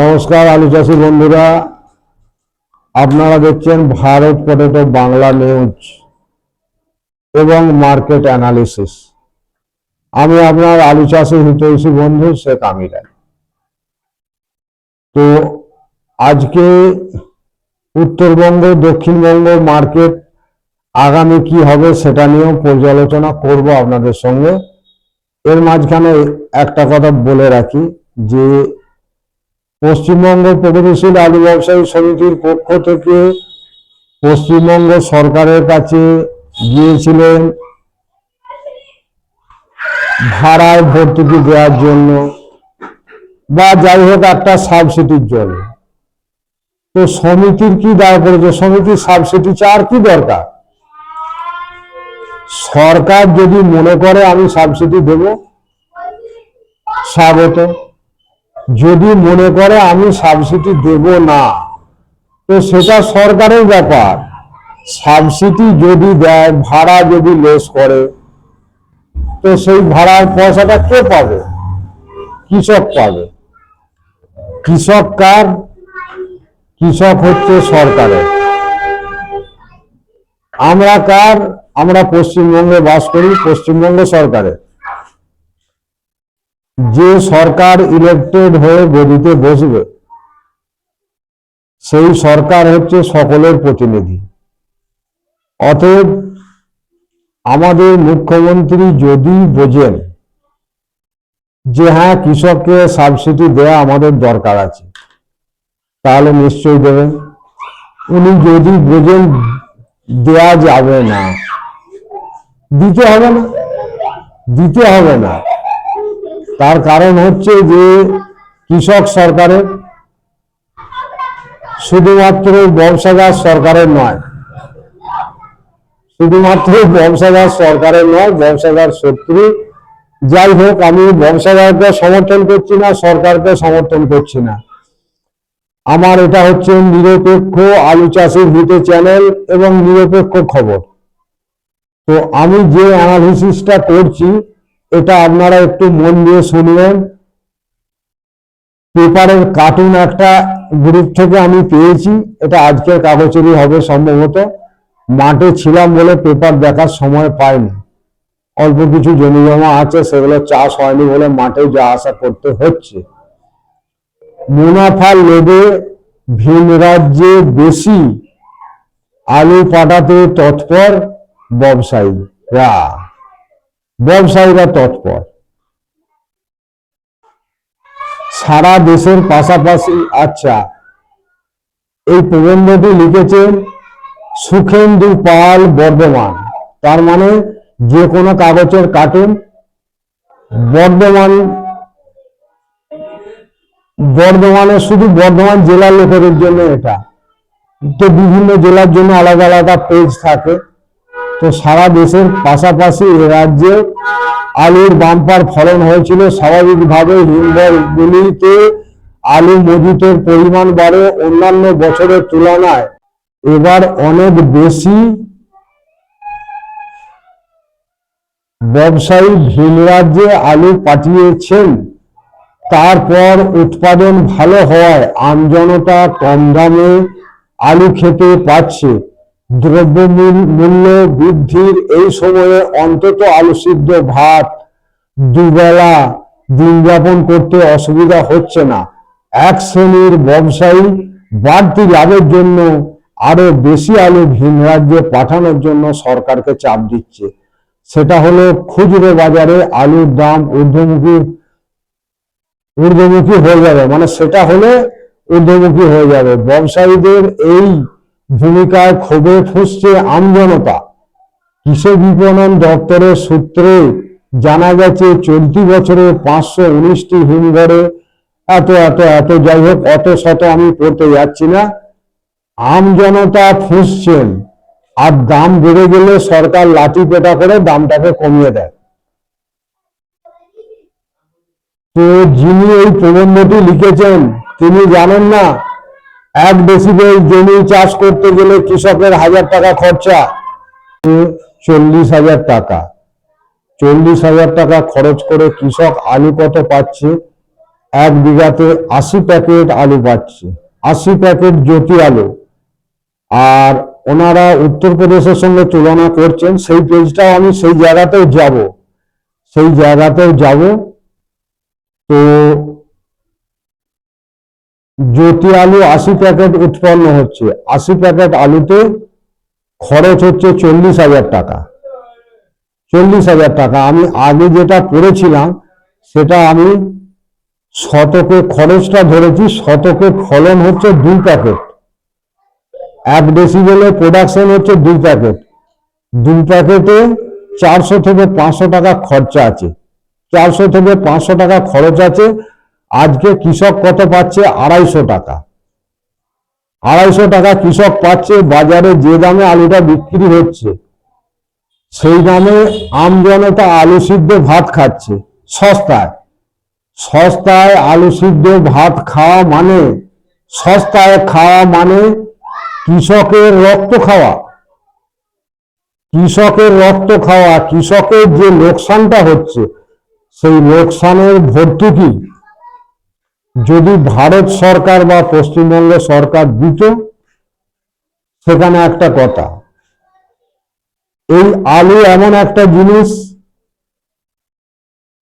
নমস্কার আলু চাষি বন্ধুরা। আপনারা দেখছেন ভারত পটেটো বাংলা নিউজ এবং মার্কেট অ্যানালিসিস। আমি আপনার আলু চাষি হিতৈষী বন্ধু শেখ আমিরা তো আজকে উত্তরবঙ্গ, দক্ষিণবঙ্গ মার্কেট আগামী কি হবে সেটা নিয়েও পর্যালোচনা করব আপনাদের সঙ্গে। এর মাঝখানে একটা কথা বলে রাখি যে পশ্চিমবঙ্গ প্রগতিশীল আলু ব্যবসায়ী সমিতির পক্ষ থেকে পশ্চিমবঙ্গ সরকারের কাছে গিয়েছিলেন ভাড়ায় ভর্তুকি দেওয়ার জন্য বা যাই হোক একটা সাবসিডির জন্য। তো সমিতির কি দায় করেছে? সমিতির সাবসিডি চার কি দরকার? সরকার যদি মনে করে আমি সাবসিডি দেব স্বাগত যদি মনে করে আমি সাবসিডি দেব না, তো সেটা সরকারের ব্যাপার। সাবসিডি যদি দেয়, ভাড়া যদি লেস করে, তো সেই ভাড়ার পয়সাটা কে পাবে? কৃষক পাবে। কৃষক কার? কৃষক হচ্ছে সরকারের। আমরা কার? আমরা পশ্চিমবঙ্গে বাস করি, পশ্চিমবঙ্গ সরকারের। যে সরকার ইলেক্টেড হয়ে গদিতে বসবে, সেই সরকার হচ্ছে সকলের প্রতিনিধি। অতএব আমাদের মুখ্যমন্ত্রী যদি বোঝেন যে হ্যাঁ কৃষককে সাবসিডি দেওয়া আমাদের দরকার আছে, তাহলে নিশ্চয়ই দেবেন। উনি যদি বোঝেন দেয়া যাবে না, দিতে হবে না, দিতে হবে না। তার কারণ হচ্ছে যে কৃষক সরকারের শুধুমাত্র ব্যবসাদার সরকারের নয়। শুধুমাত্র ব্যবসাদার সরকারের নয় ব্যবসাদার শত্রু। যাই হোক, আমি ব্যবসাদারকে সমর্থন করছি না, সরকারকে সমর্থন করছি না। আমার এটা হচ্ছে নিরপেক্ষ আলু চাষের হিতে চ্যানেল এবং নিরপেক্ষ খবর। তো আমি যে অ্যানালিসিসটা করছি এটা আপনারা একটু মন দিয়ে শুনবেন। পেপারের কার্টুন একটা গ্রুপ থেকে আমি পেয়েছি। এটা আজকের কাগজেরই হবে সম্ভবত। মাঠে ছিলাম বলে পেপার দেখার সময় পাইনি। অল্প কিছু জমি জমা আছে, সেগুলো চাষ হয়নি বলে মাঠে যা আশা করতে হচ্ছে। মুনাফা লোভে ভিন রাজ্যে বেশি। আলু পাঠাতে তৎপর ব্যবসায়ীরা। ব্যবসায়ীরা তৎপর। সারা দেশের পাশাপাশি আচ্ছা এই প্রবন্ধটি লিখেছেন সুখেন্দু পাল বর্ধমান। তার মানে যে কোনো কাগজের কার্টুন বর্ধমান, বর্ধমানে শুধু বর্ধমান জেলার লোকেদের জন্য এটা। তো বিভিন্ন জেলার জন্য আলাদা আলাদা পেজ থাকে। তো সারা দেশের পাশাপাশি এ রাজ্যে আলুর বাম্পার ফলন হয়েছিল স্বাভাবিকভাবে হিমঘরগুলিতে আলু মজুতের পরিমাণ বাড়ে অন্যান্য বছরের তুলনায়। এবার অনেক বেশি ব্যবসায়ী ভিন রাজ্যে আলু পাঠিয়েছেন। তারপর উৎপাদন ভালো হওয়ায় আমজনতা কম দামে আলু খেতে পাচ্ছে দ্রব্য মূল্য বৃদ্ধির এই সময়ে অন্তত আলু সিদ্ধ ভাত দুবেলা দিন যাপন করতে অসুবিধা হচ্ছে না। এক শ্রেণির ব্যবসায়ী বাড়তি লাভের জন্য আরও বেশি আলু ভিন রাজ্যে পাঠানোর জন্য সরকারকে চাপ দিচ্ছে। সেটা হলো খুচরো বাজারে আলুর দাম ঊর্ধ্বমুখী ঊর্ধ্বমুখী হয়ে যাবে। মানে সেটা হলে ঊর্ধ্বমুখী হয়ে যাবে। ব্যবসায়ীদের এই ভূমিকায় ক্ষোভে ফুসছে আমজনতা কৃষি বিপণন দপ্তরের সূত্রে জানা গেছে, চলতি বছরে পাঁচশো উনিশটি হিমঘরে এত এত এত, যাই হোক অত শত আমি পড়তে যাচ্ছি না। আমজনতা ফুসছেন। আর দাম বেড়ে গেলে সরকার লাঠি পেটা করে দামটাকে কমিয়ে দেয়। তো যিনি এই প্রবন্ধটি লিখেছেন, তিনি জানেন না এক ডেসিবেল জমি চাষ করতে গেলে কৃষকের হাজার টাকা খরচা। চল্লিশ হাজার টাকা। চল্লিশ হাজার টাকা খরচ করে কৃষক আলু কত পাচ্ছে? এক বিঘাতে আশি প্যাকেট আলু পাচ্ছে। আশি প্যাকেট জ্যোতি আলু। আর ওনারা উত্তরপ্রদেশের সঙ্গে তুলনা করছেন, সেই পেজটাও আমি সেই জায়গাতেও যাব। সেই জায়গাতেও যাব। তো জ্যোতি আলু আশি প্যাকেট উৎপন্ন হচ্ছে। আশি প্যাকেট আলুতে খরচ হচ্ছে চল্লিশ হাজার টাকা। চল্লিশ হাজার টাকা। আমি আগে যেটা পড়েছিলাম সেটা আমি শতকে খরচটা ধরেছি, শতকে ফলন হচ্ছে দুই প্যাকেট। এক ডেসিবেলে প্রোডাকশন হচ্ছে দুই প্যাকেট। দুই প্যাকেটে চারশো থেকে পাঁচশো টাকা খরচা আছে। চারশো থেকে পাঁচশো টাকা খরচ আছে। আজকে কৃষক কত পাচ্ছে? আড়াইশো টাকা। আড়াইশো টাকা কৃষক পাচ্ছে, বাজারে যে দামে আলুটা বিক্রি হচ্ছে, সেই দামে আম জনতা আলু সিদ্ধ ভাত খাচ্ছে, সস্তায়। সস্তায় আলু সিদ্ধ ভাত খাওয়া মানে সস্তায় খাওয়া মানে কৃষকের রক্ত খাওয়া। কৃষকের রক্ত খাওয়া, কৃষকের যে লোকসানটা হচ্ছে, সেই লোকসানের ভর্তুকি যদি ভারত সরকার বা পশ্চিমবঙ্গ সরকার দিত, সেখানে একটা কথা, এই আলু এমন একটা জিনিস,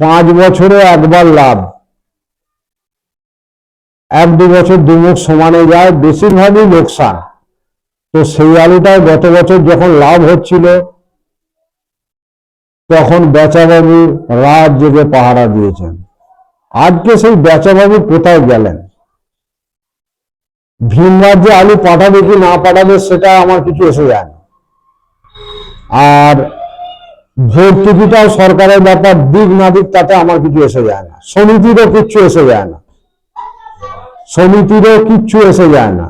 পাঁচ বছরে একবার লাভ। এক দু বছর দুমুখ সমানে যায়, বেশিরভাগই লোকসান। তো সেই আলুটায় গত বছর যখন লাভ হচ্ছিল, তখন বেচাবাবু রাত জেগে পাহারা দিয়েছেন। আজকে সেই বেচাবাবু কোথায় গেলেন? ভিন রাজ্যে আলু পাঠাবে কি না পাঠাবে সেটা আমার কিছু এসে যায় না। আর ভর্তুকিটাও সরকারের ব্যাপার, দিক না দিক তাতে আমার কিছু এসে যায় না। সমিতিরও কিচ্ছু এসে যায় না। সমিতিরও কিচ্ছু এসে যায় না।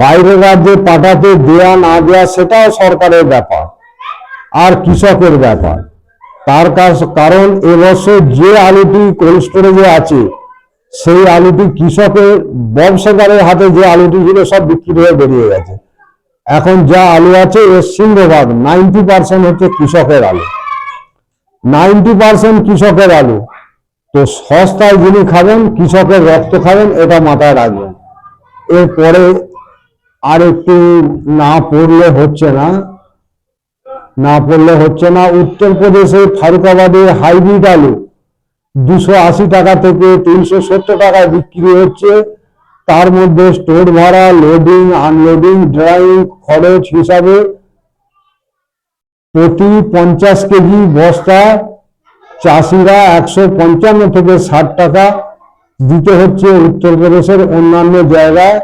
বাইরের রাজ্যে পাঠাতে দেয়া না দেয়া সেটাও সরকারের ব্যাপার, আর কৃষকের ব্যাপার। তার কারণ এবছর যে আলুটি কোল্ড স্টোরেজে আছে, সেই আলুটি কৃষকের ব্যবসাদারের হাতে যে আলুটি ছিল সব বিক্রি হয়ে বেরিয়ে গেছে। এখন যা আলু আছে, এর সিংহভাগ নাইনটি পার্সেন্ট হচ্ছে কৃষকের আলু। নাইনটি পার্সেন্ট কৃষকের আলু। তো সস্তায় যিনি খাবেন, কৃষকের রক্ত খাবেন, এটা মাথায় রাখবেন। এরপরে আর একটু না পড়লে হচ্ছে না। না পড়লে হচ্ছে না। উত্তরপ্রদেশে ফারুকাবাদে হাইব্রিড আলু দুশো আশি টাকা থেকে তিনশো সত্তর টাকায় বিক্রি হচ্ছে। তার মধ্যে স্টোর ভাড়া লোডিং আনলোডিং ড্রাইং খরচ হিসাবে প্রতি পঞ্চাশ কেজি বস্তা চাষিরা একশো পঞ্চান্ন থেকে ষাট টাকা দিতে হচ্ছে উত্তরপ্রদেশের অন্যান্য জায়গায়।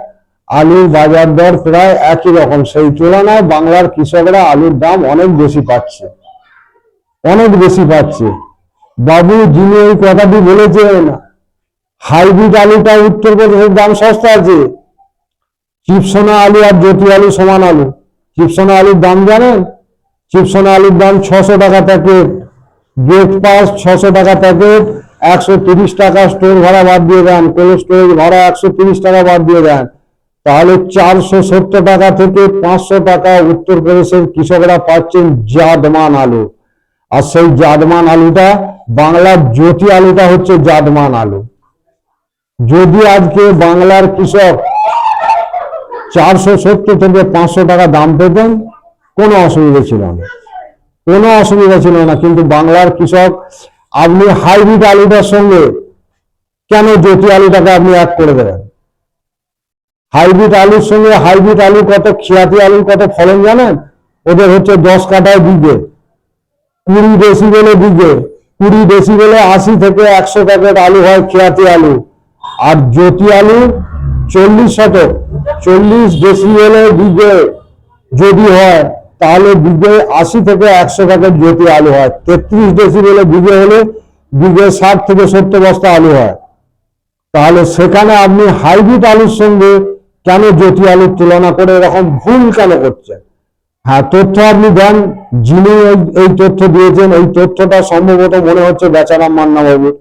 আলুর বাজার দর প্রায় একই রকম। সেই তুলনায় বাংলার কৃষকরা আলুর দাম অনেক বেশি পাচ্ছে। অনেক বেশি পাচ্ছে। বাবু, যিনি এই কথাটি বলেছেন, হাইব্রিড আলুটা উত্তরপ্রদেশের দাম সস্তা আছে। চিপসোনা আলু আর জ্যোতি আলু সমান আলু। চিপসোনা আলুর দাম জানেন? চিপসোনা আলুর দাম ছশো টাকা প্যাকেট। গেট পাস ছশো টাকা প্যাকেট, একশো তিরিশ টাকা স্টোর ভাড়া বাদ দিয়ে দেন। কোল্ড স্টোরেজ ভাড়া একশো তিরিশ টাকা বাদ দিয়ে দেন। তাহলে চারশো সত্তর টাকা থেকে পাঁচশো টাকা উত্তরপ্রদেশের কৃষকরা পাচ্ছেন জাদমান আলু। আর সেই জাদমান আলুটা বাংলার জ্যোতি আলুটা হচ্ছে জাদমান আলু। যদি আজকে বাংলার কৃষক চারশো সত্তর থেকে পাঁচশো টাকা দাম পেতেন, কোনো অসুবিধা ছিল না। কোনো অসুবিধা ছিল না, কিন্তু বাংলার কৃষক, আপনি হাইব্রিড আলুটার সঙ্গে কেন জ্যোতি আলুটাকে আপনি এক করে দেবেন? হাইব্রিড আলুর সঙ্গে হাইব্রিড আলু কত খিয়াতি আলুর কত ফলন জানেন? ওদের হচ্ছে দশ কাঠায় বিঘে। কুড়ি ডেসিবেলে বিঘে। কুড়ি ডেসিবেলে আশি থেকে একশো প্যাকেট আলু হয় খিয়াতি আলু। আর জ্যোতি আলু চল্লিশ শতক। চল্লিশ ডেসিবেলে বিঘে যদি হয়, তাহলে বিঘে আশি থেকে একশো প্যাকেট জ্যোতি আলু হয়। তেত্রিশ ডেসিবেলে বিঘে হলে বিঘে ষাট থেকে সত্তর বস্তা আলু হয়। তাহলে সেখানে আপনি হাইব্রিড আলুর সঙ্গে কেন জ্যোতি আলুর তুলনা করে এরকম ভুল কেন করছেন হ্যাঁ তথ্য আপনি দেন, যিনি এই- তথ্য দিয়েছেন, এই তথ্যটা সম্ভবত মনে হচ্ছে বেচারাম মান্না বাবু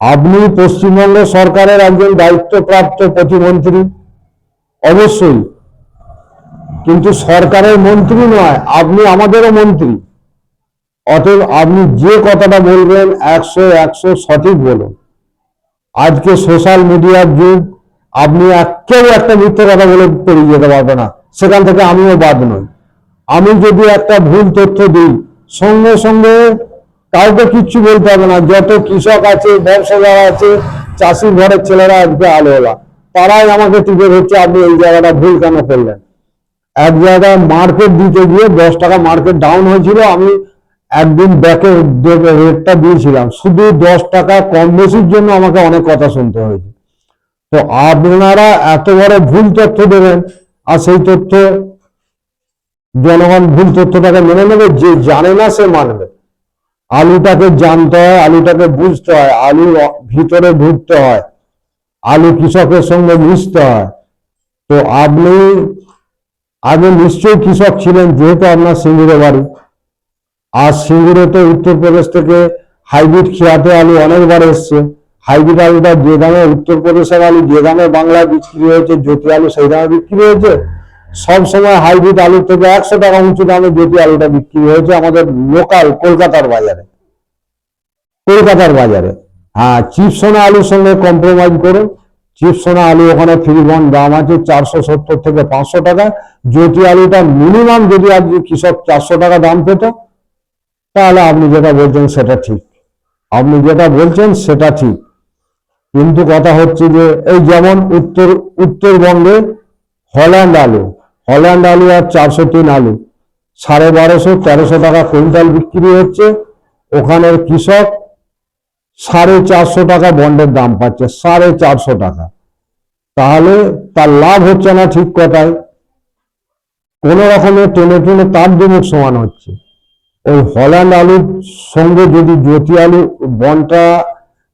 আপনি পশ্চিমবঙ্গ সরকারের একজন দায়িত্বপ্রাপ্ত প্রতিমন্ত্রী, অবশ্যই। কিন্তু সরকারের মন্ত্রী নয়, আপনি আমাদেরও মন্ত্রী। অতএব আপনি যে কথাটা বলবেন, একশো একশো সঠিক বলুন। আজকে সোশ্যাল মিডিয়ার যুগ আপনি কেউ একটা মিথ্যে কথা বলে পেরিয়ে যেতে পারবে না। সেখান থেকে আমিও বাদ নই। আমি যদি একটা ভুল তথ্য দিই, সঙ্গে সঙ্গে কাউকে কিচ্ছু বলতে হবে না। যত কৃষক আছে, ব্যবসাদার আছে চাষি ঘরের ছেলেরা আজকে আলোলা। তারাই আমাকে টিপে ধরছে, আপনি এই জায়গাটা ভুল কেন করলেন? এক জায়গায় মার্কেট দিতে গিয়ে দশ টাকা মার্কেট ডাউন হয়েছিল, আমি একদিন ব্যাকে রেটটা দিয়েছিলাম। শুধু দশ টাকা কম বেশির জন্য আমাকে অনেক কথা শুনতে হয়েছে। তো আপনারা এত বড় ভুল তথ্য দেবেন, আর সেই তথ্য জনগণ ভুল তথ্যটাকে মেনে নেবে, যে জানে না সে মানবে। আলুটাকে জানতে হয়, আলুটাকে বুঝতে হয় আলুর অ- ভিতরে ঢুকতে হয়, আলু কৃষকের সঙ্গে মিশতে হয়। তো আপনি আগে নিশ্চয়ই কৃষক ছিলেন, যেহেতু আপনার সিঙ্গুরে বাড়ি। আর সিঙ্গুরেতে উত্তরপ্রদেশ থেকে হাইব্রিড খেয়াতে আলু অনেকবার এসছে। হাইব্রিড আলুটা যে দামে উত্তরপ্রদেশের আলু, যে দামে বাংলায় বিক্রি হয়েছে, জ্যোতি আলু, সেই দামে বিক্রি হয়েছে, সব সময় হাইব্রিড আলুর থেকে একশো টাকা উঁচু দামে জ্যোতি আলুটা বিক্রি হয়েছে আমাদের লোকাল কলকাতার বাজারে। কলকাতার বাজারে। হ্যাঁ চিপসোনা আলুর সঙ্গে কম্প্রোমাইজ করুন। চিপসোনা আলু ওখানে ফ্রি বন দাম আছে, চারশো সত্তর থেকে পাঁচশো টাকা। জ্যোতি আলুটা মিনিমাম যদি আজ কৃষক চারশো টাকা দাম পেত, তাহলে আপনি যেটা বলছেন সেটা ঠিক। আপনি যেটা বলছেন সেটা ঠিক। কিন্তু কথা হচ্ছে যে, এই যেমন উত্তর, উত্তরবঙ্গে হল্যান্ড আলু হল্যান্ড আলু আর চারশো তিন আলু, সাড়ে বারোশো, তেরোশো টাকা কুইন্টাল বিক্রি হচ্ছে। ওখানের কৃষক সাড়ে চারশো টাকা বন্ডের দাম পাচ্ছে, সাড়ে চারশো টাকা। তাহলে তার লাভ হচ্ছে না ঠিক কথায়। কোন রকমের টেনে টেনে তার দুমুখ সমান হচ্ছে। ওই হল্যান্ড আলুর সঙ্গে যদি জ্যোতি আলু বনটা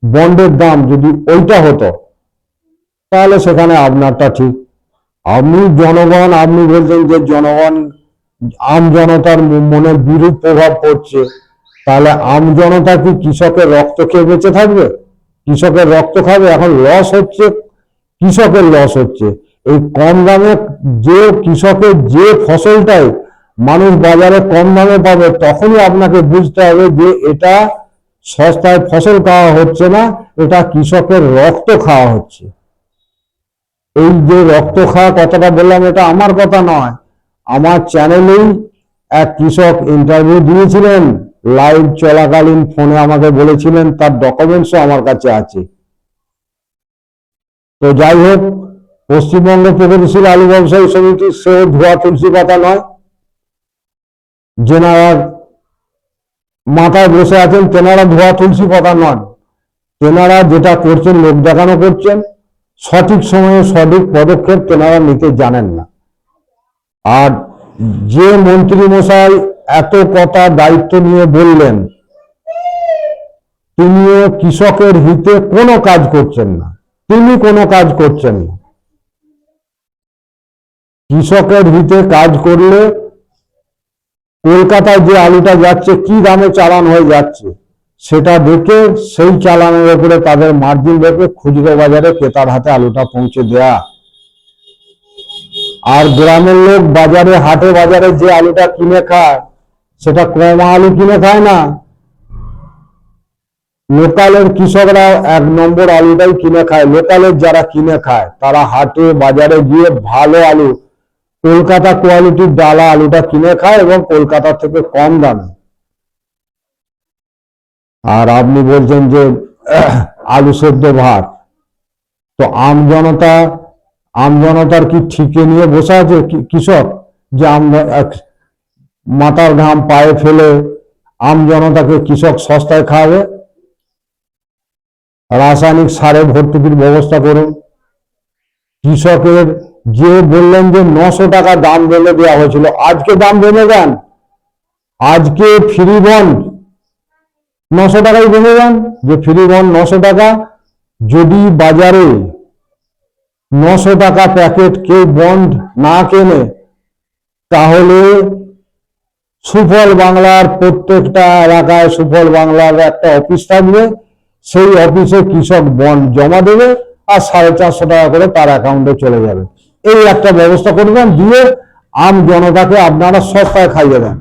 বন্ডের দাম যদি ওইটা হতো, তাহলে সেখানে আপনারটা ঠিক। আপনি জনগণ, আপনি বলছেন যে জনগণ, আম জনতার মনে বিরূপ প্রভাব পড়ছে, তাহলে আম জনতা কি কৃষকের রক্ত খেয়ে বেঁচে থাকবে? কৃষকের রক্ত খাবে? এখন লস হচ্ছে, কৃষকের লস হচ্ছে। এই কম দামে যে কৃষকের যে ফসলটাই মানুষ বাজারে কম দামে পাবে, তখনই আপনাকে বুঝতে হবে যে এটা সস্তায় ফসল খাওয়া হচ্ছে না, এটা কৃষকের রক্ত খাওয়া হচ্ছে। এই যে রক্ত খাওয়া কথাটা বললাম, এটা আমার কথা নয়। আমার চ্যানেলেই এক কৃষক ইন্টারভিউ দিয়েছিলেন লাইভ চলাকালীন ফোনে আমাকে বলেছিলেন, তার ডকুমেন্টসও আমার কাছে আছে। তো যাই হোক, পশ্চিমবঙ্গ প্রগতিশীল আলু ব্যবসায়ী সমিতি, সে ধোয়া তুলসী পাতা নয়। যেনারা মাথায় বসে আছেন, তেনারা ধোয়া তুলসী পাতা নন। তেনারা যেটা করছেন, লোক দেখানো করছেন। সঠিক সময়ে সঠিক পদক্ষেপ তেনারা নিতে জানেন না। আর যে মন্ত্রী মশাই এত কথা দায়িত্ব নিয়ে বললেন, তিনিও কৃষকের হিতে কোনো কাজ করছেন না। তিনি কোনো কাজ করছেন না। কৃষকের হিতে কাজ করলে কলকাতায় যে আলুটা যাচ্ছে, কি দামে চালান হয়ে যাচ্ছে, সেটা দেখে সেই চালানের উপরে তাদের মার্জিন রেখে খুচরো বাজারে ক্রেতার হাতে আলুটা পৌঁছে দেয়া। আর গ্রামের লোক বাজারে, হাটে বাজারে যে আলুটা কিনে খায়, সেটা কম আলু কিনে খায় না। লোকালের কৃষকরা এক নম্বর আলুটাই কিনে খায়। লোকালের যারা কিনে খায়, তারা হাটে বাজারে গিয়ে ভালো আলু কলকাতা কোয়ালিটির ডালা আলুটা কিনে খায় এবং কলকাতা থেকে কম দামে। আর আপনি বলছেন যে, আলু সেদ্ধ ভাত। তো আম জনতা, আম জনতার কি ঠিকে নিয়ে বসে আছে কৃষক? যে আম মাথার ঘাম পায়ে ফেলে আম জনতাকে কৃষক সস্তায় খাওয়াবে? রাসায়নিক সারে ভর্তুকির ব্যবস্থা করুন। কৃষকের যে বললেন যে নশো টাকা দাম বেঁধে দেওয়া হয়েছিল, আজকে দাম বেঁধে দেন। আজকে ফ্রি বন্ড নশো টাকাই বেঁধে দেন। যে ফ্রি বন্ড নশো টাকা, যদি বাজারে নশো টাকা প্যাকেট কেউ বন্ড না কেনে, তাহলে সুফল বাংলার প্রত্যেকটা এলাকায় সুফল বাংলার একটা অফিস থাকবে। সেই অফিসে কৃষক বন্ড জমা দেবে আর সাড়ে চারশো টাকা করে তার অ্যাকাউন্টে চলে যাবে। এই একটা ব্যবস্থা করবেন দিয়ে আম জনতাকে আপনারা সস্তায় খাইয়ে দেন।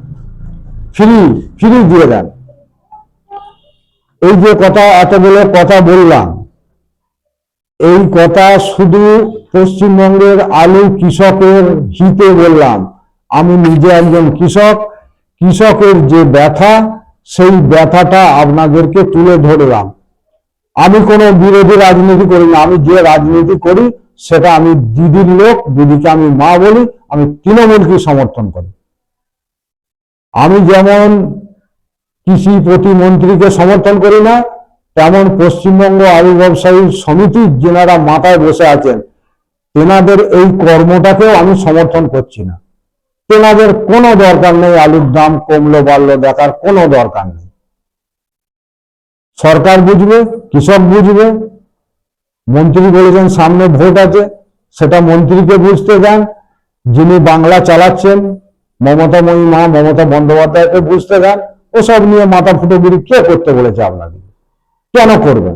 ফ্রি ফ্রি দিয়ে দেন। এই যে কথা এতগুলো কথা বললাম, এই কথা শুধু পশ্চিমবঙ্গের আলু কৃষকের হিতে বললাম। আমি নিজে একজন কৃষক, কৃষকের যে ব্যথা, সেই ব্যথাটা আপনাদেরকে তুলে ধরলাম। আমি কোনো বিরোধী রাজনীতি করি না, আমি যে রাজনীতি করি সেটা আমি দিদির লোক, দিদিকে আমি মা বলি, আমি তৃণমূলকে সমর্থন করি। আমি যেমন কৃষি প্রতিমন্ত্রীকে সমর্থন করি না, তেমন পশ্চিমবঙ্গ আলু ব্যবসায়ী সমিতির যেনারা মাথায় বসে আছেন, তেনাদের এই কর্মটাকেও আমি সমর্থন করছি না। তেনাদের কোনো দরকার নেই আলুর দাম কমলো, বাড়লো, দেখার কোনো দরকার নেই। সরকার বুঝবে, কৃষক বুঝবে মন্ত্রী বলেছেন, সামনে ভোট আছে। সেটা মন্ত্রীকে বুঝতে দেন। যিনি বাংলা চালাচ্ছেন মমতাময়ী মা মমতা বন্দ্যোপাধ্যায়কে বুঝতে দেন। ওসব নিয়ে মাথা ফুটোগিরি কে করতে বলেছে আপনাকে? কেন করবেন?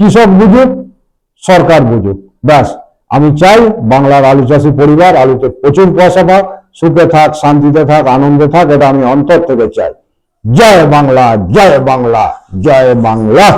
কৃষক বুঝুক? সরকার বুঝুক। ব্যাস, আমি চাই বাংলার আলু চাষি পরিবার, আলুতে প্রচুর পয়সা পাক, সুখে থাক, শান্তিতে থাক, আনন্দে থাক, এটা আমি অন্তর থেকে চাই। জয় বাংলা জয় বাংলা জয় বাংলা।